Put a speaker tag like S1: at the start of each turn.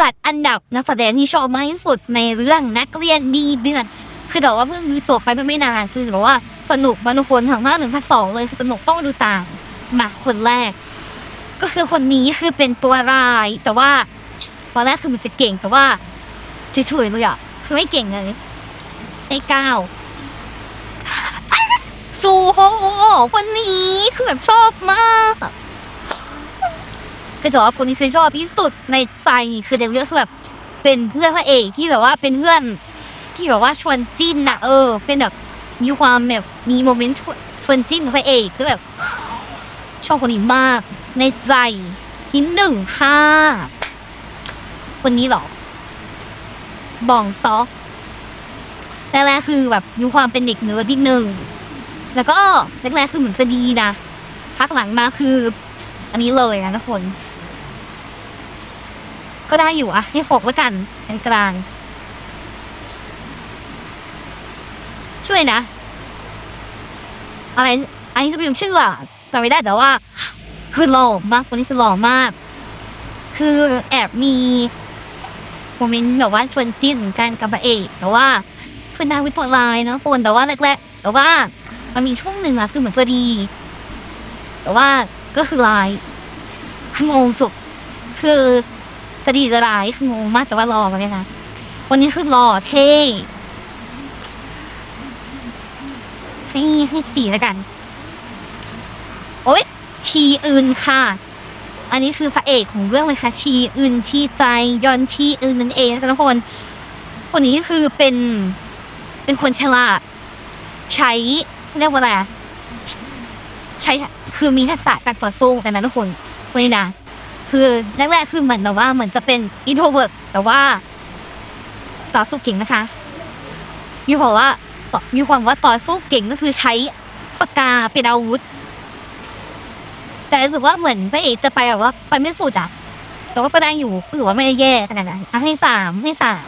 S1: จัดอันดับนักแสดงที่ชอบมากที่สุดในเรื่องนักเรียนดีเดือน คือแต่ว่าเพิ่งดูจบไปไม่นานคือแบบว่าสนุกมาทุกคนทั้งภาคหนึ่งภาคสองเลยสนุกต้องดูตามมาคนแรก ก็คือคนนี้คือเป็นตัวร้าย แต่ว่าตอนแรกคือมันจะเก่งแต่ว่าเฉยๆเลยอะคือไม่เก่งเลยให้เก้าซูโฮคนนี้คือแบบชอบมาก คือแต่ว่าคนนี้คือชอบที่สุดในใจคือเรื่องคือแบบเป็นเพื่อนพระเอกที่แบบว่าเป็นเพื่อนที่แบบว่าชวนจิ้นนะเออ เป็นแบบมีความแบบมีโมเมนต์ชวนชวนจิ้นกับพระเอกคือแบบ ชอบคนนี้มากในใจที่หนึ่งค่ะคนนี้หรอบองซอกแรกๆคือแบบมีความเป็นเด็กเนื้อที่หนึ่งแล้วก็แรกๆคือเหมือนจะดีนะพักหลังมาคือ อันนี้เลยนะทุกคน ก็ได้อยู่อะให้หกไว้กันกลางกลางช่วยนะ อะไรอันนี้จะเป็นชื่ออะจำไม่ได้แต่ว่า คือหล่อมากคนนี้คือหล่อมาก คือแอบมีโมเมนต์แบบว่าชวนจิ้นกันกับพระเอกแต่ว่าคือนาวิทย์พอลายนะคนแต่ว่าแรกๆแต่ว่ามันมีช่วงหนึ่งอะคือเหมือนจะดี แต่ว่าก็คือลายคืองงสุดคือ จะดีจะร้ายคืองงมากแต่ว่าหล่อมาเลยนะวันนี้คือหล่อเท่ให้ให้สีแล้วกัน โอ๊ยชีอึนค่ะ อันนี้คือพระเอกของเรื่องเลยค่ะ ชีอึนชีใจยอนชีอึนนั่นเองนะคะทุกคนคนนี้คือเป็นเป็นคนฉลาด ใช้เรียกว่าอะไรใช้คือมีทักษะการต่อสู้แต่นั้นทุกคนคนนี้นะ คือแรกๆคือเหมือนแบบว่าเหมือนจะเป็นอินโทรเวิร์ตแต่ว่าต่อสู้เก่งนะคะมีความว่ามีความว่าต่อสู้เก่งก็คือใช้ปากกาเป็นอาวุธ แต่รู้สึกว่าเหมือนพระเอกจะไปแบบว่าไปไม่สุดอะแต่ว่าก็ได้อยู่ถือว่าไม่ได้แย่ขนาดนั้นอะให้สามให้สาม